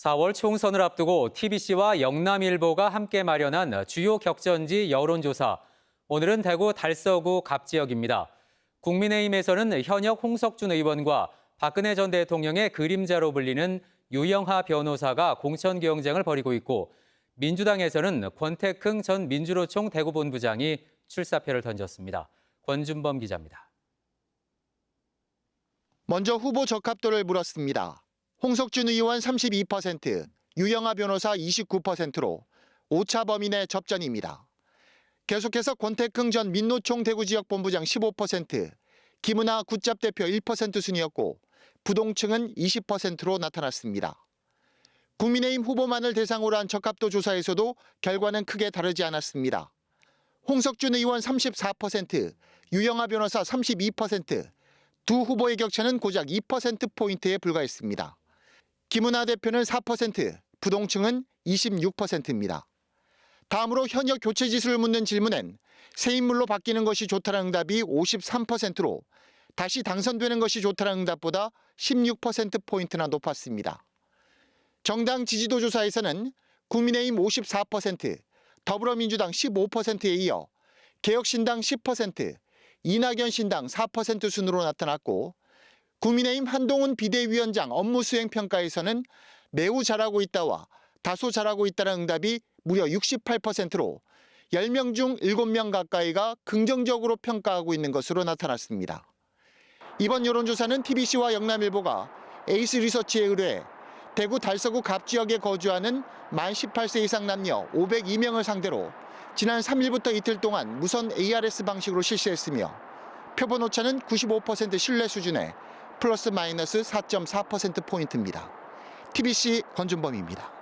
4월 총선을 앞두고 TBC와 영남일보가 함께 마련한 주요 격전지 여론조사. 오늘은 대구 달서구 갑지역입니다. 국민의힘에서는 현역 홍석준 의원과 박근혜 전 대통령의 그림자로 불리는 유영하 변호사가 공천 경쟁을 벌이고 있고 민주당에서는 권태흥 전 민주노총 대구본부장이 출사표를 던졌습니다. 권준범 기자입니다. 먼저 후보 적합도를 물었습니다. 홍석준 의원 32%, 유영하 변호사 29%로 오차 범위 내 접전입니다. 계속해서 권태흥 전 민노총 대구지역 본부장 15%, 김은하 굿잡 대표 1% 순이었고 부동층은 20%로 나타났습니다. 국민의힘 후보만을 대상으로 한 적합도 조사에서도 결과는 크게 다르지 않았습니다. 홍석준 의원 34%, 유영하 변호사 32%, 두 후보의 격차는 고작 2%포인트에 불과했습니다. 김은하 대표는 4%, 부동층은 26%입니다. 다음으로 현역 교체 지수를 묻는 질문엔 새 인물로 바뀌는 것이 좋다는 응답이 53%로 다시 당선되는 것이 좋다는 응답보다 16%포인트나 높았습니다. 정당 지지도 조사에서는 국민의힘 54%, 더불어민주당 15%에 이어 개혁신당 10%, 이낙연 신당 4% 순으로 나타났고 국민의힘 한동훈 비대위원장 업무 수행 평가에서는 매우 잘하고 있다와 다소 잘하고 있다는 응답이 무려 68%로 10명 중 7명 가까이가 긍정적으로 평가하고 있는 것으로 나타났습니다. 이번 여론조사는 TBC와 영남일보가 에이스 리서치에 의뢰해 대구 달서구 갑 지역에 거주하는 만 18세 이상 남녀 502명을 상대로 지난 3일부터 이틀 동안 무선 ARS 방식으로 실시했으며 표본 오차는 95% 신뢰 수준에 플러스 마이너스 4.4%포인트입니다. TBC 권준범입니다.